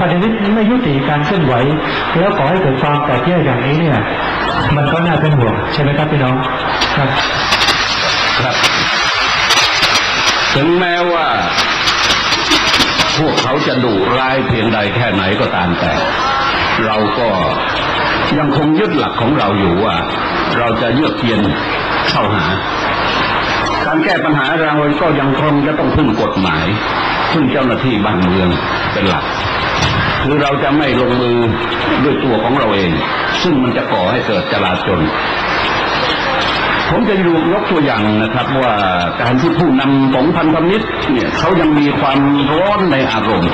ประเด็นนี้ไม่ยุติการเคลื่อนไหว แล้วก่อให้เกิดความแตกแยกอย่างนี้เนี่ย มันก็น่าเป็นห่วงใช่ไหมครับพี่น้องครับครับถึงแม้ว่า พวกเขาจะดุร้ายเพียงใดแค่ไหนก็ตามแต่ เราก็ยังคงยึดหลักของเราอยู่ว่า เราจะเยือกเย็นเข้าหา การแก้ปัญหาเราก็ยังคงจะต้องพึ่งกฎหมาย พึ่งเจ้าหน้าที่บ้านเมืองเป็นหลัก คือเราจะไม่ลงมือด้วยตัวของเราเอง ซึ่งมันจะก่อให้เกิดจลาจลผมจะยกยกตัวอย่างนะครับว่าการที่ผู้นำของพันธมิตรเนี่ยเขายังมีความร้อนในอารมณ์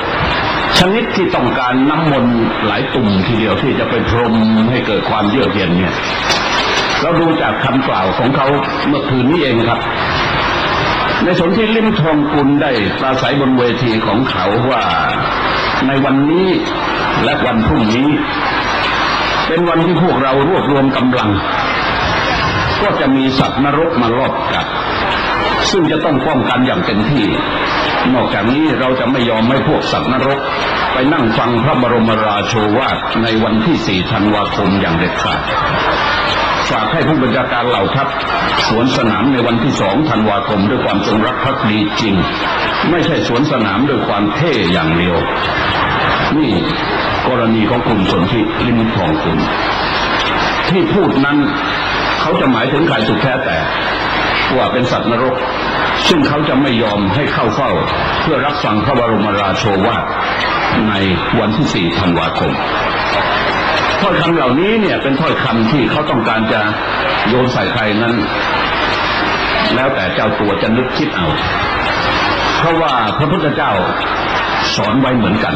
ชนิดที่ต้องการน้ำมนต์หลายตุ่มทีเดียวที่จะไปพรมให้เกิดความเยือกเย็นเนี่ยเราดูจากคำกล่าวของเขาเมื่อคืนนี้เองครับ ในสนที่ลิมทองกุลได้ปราศัยบนเวทีของเขาว่า ในวันนี้และวันพรุ่งนี้ เป็นวันที่พวกเรารวบรวมกำลัง ก็จะมีสัตว์นรกมาลอบกัดซึ่งจะต้องป้องกันอย่างเต็มที่ นอกจากนี้เราจะไม่ยอมให้พวกสัตว์นรก ไปนั่งฟังพระบรมราโชวาทในวันที่ 4 ธันวาคมอย่างเด็ดขาด ฝากให้ผู้บัญชาการเหล่าทัพสวนสนามในวันที่สองธันวาคมด้วยความจงรักภักดีจริง ไม่ใช่สวนสนามด้วยความเท่อย่างเดียว นี่กรณีของกลุ่มสนธิลิมทองคุณที่พูดนั้นเขาจะหมายถึงใครสุดแท้แต่ว่าเป็นสัตว์นรก ซึ่งเขาจะไม่ยอมให้เข้าเฝ้า เพื่อรับฟังพระบรมราโชวาทในวันที่สี่ธันวาคมถ้อยคำเหล่านี้เนี่ยเป็นถ้อยคำที่เขาต้องการจะโยนใส่ใครนั้น แล้วแต่เจ้าตัวจะนึกคิดเอา เพราะว่าพระพุทธเจ้าสอนไว้เหมือนกัน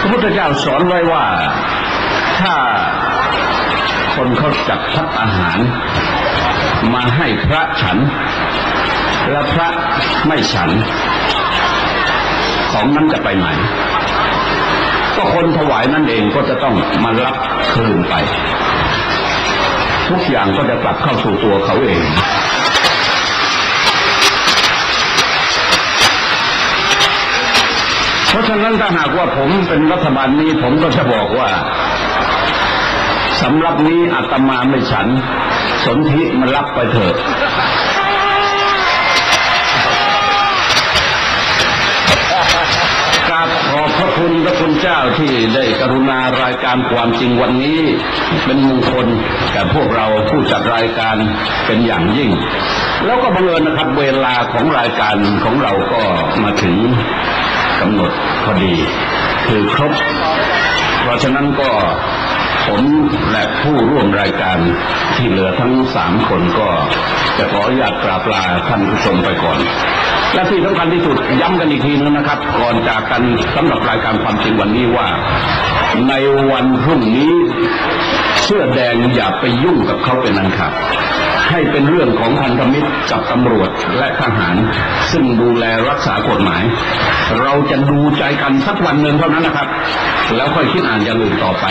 พระพุทธเจ้าสอนไว้ว่าถ้าคนเขาจัดพัดอาหาร มาให้พระฉัน และพระไม่ฉัน ของนั้นจะไปไหน ก็คนถวายนั่นเองก็จะต้องมารับคืนไป ทุกอย่างก็จะกลับเข้าสู่ตัวเขาเอง เพ ราะฉะนั้นถ้าหากว่าผมเป็นรัฐบาลนี้ผมก็จะบอกว่าสำหรับนี้อาตมาไม่ฉัน สนธิมันรับไปเถิดกราบขอบพระคุณพระคุณเจ้าที่ได้กรุณารายการความจริงวันนี้เป็นมงคลแก่พวกเราผู้จัดรายการเป็นอย่างยิ่ง แล้วก็บังเอิญนะครับเวลาของรายการของเราก็มาถึง กำหนดพอดี คือครบ เพราะฉะนั้นก็ผมและผู้ร่วมรายการที่เหลือทั้งสามคนก็จะขออนุญาตกราบลาท่านผู้ชมไปก่อน และที่สำคัญที่สุดย้ำกันอีกทีนึงนะครับ ก่อนจากกันสำหรับรายการความจริงวันนี้ว่า ในวันพรุ่งนี้เสื้อแดงอย่าไปยุ่งกับเขาเป็นอันขาด ให้เป็นเรื่องของพันธมิตรกับตำรวจและทหาร ซึ่งดูแลรักษากฎหมาย เราจะดูใจกันสักวันหนึ่งเท่านั้นนะครับ แล้วค่อยคิดอ่านอย่างอื่นต่อไป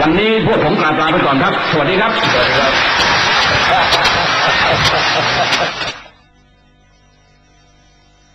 วันนี้พวกผมกราบลาไปก่อนครับ สวัสดีครับ สวัสดีครับ